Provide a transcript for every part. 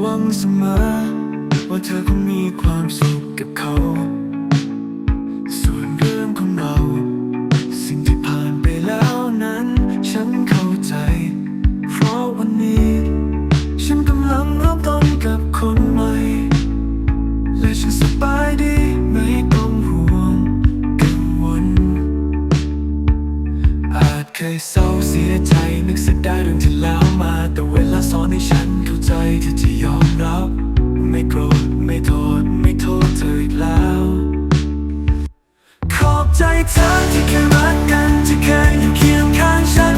หวังเสมอ ว่าเธอคงมีความสุขกับเขา นึกเสียดายเรื่องที่แล้วมา แต่เวลาสอนให้ฉันเข้าใจที่จะยอมรับ ไม่โกรธไม่โทษ ไม่โทษเธออีกแล้ว ขอบใจเธอที่เคยรักกันที่เคยอยู่เคียงข้างฉัน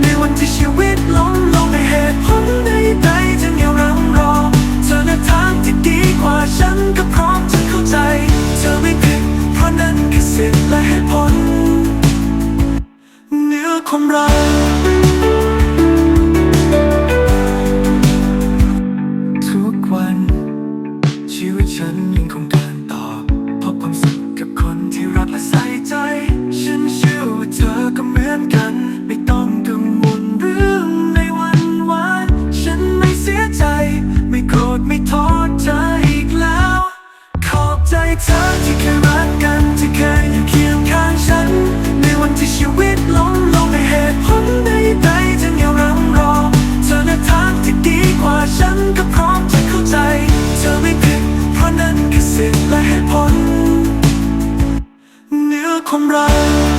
ในวันที่ชีวิตล้มลงในเหตุผลใดๆที่ยังรังรอ เธอในทางที่ดีกว่าฉันก็พร้อมจะเข้าใจ เธอไม่ผิดเพราะนั่นคือสิทธิ์และเหตุผล เนื้อความรัก เธอที่เคยรักกันที่เคยอยู่เคียงข้างฉัน ในวันที่ชีวิตล้มลงในเหตุผลใดๆที่ยังรังรอ เธอในทางที่ดีกว่าฉันก็พร้อมจะเข้าใจ เธอไม่ผิดเพราะนั่นคือสิทธิและเหตุผลเนื้อความรัก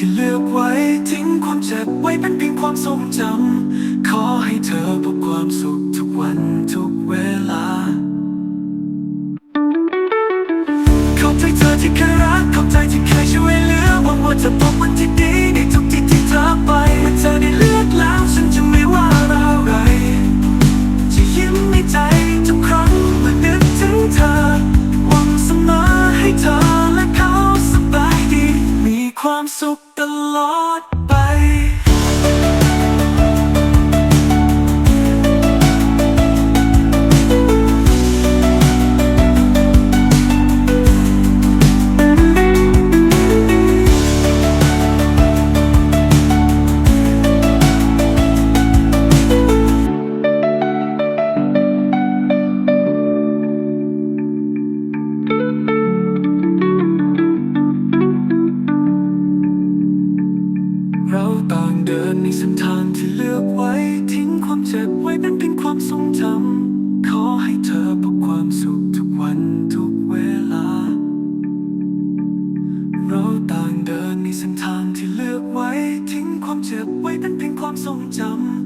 ที่เลือกไว้ทิ้งความเจ็บไว้เป็นเพียงความทรงจำขอให้เธอพบความสุขทุกวันทุกเวลา ขอบใจเธอที่เคยรักขอบใจที่เคยช่วยเหลือหวังว่าจะพบวันที่ดีในทุกที่ที่เธอไปเมื่อเธอได้เลือกแล้วฉันจะไม่ว่าอะไรจะยิ้มในใจทุกครั้งเมื่อนึกถึงเธอหวังเสมอให้เธอและเขาสบายดีมีความสุข เดินในเส้นทางที่เลือกไว้ ทิ้งความเจ็บไว้เป็นเพียงความทรงจำขอให้เธอพบความสุขทุกวันทุกเวลา เราต่างเดินในเส้นทางที่เลือกไว้ ทิ้งความเจ็บไว้เป็นเพียงความทรงจำ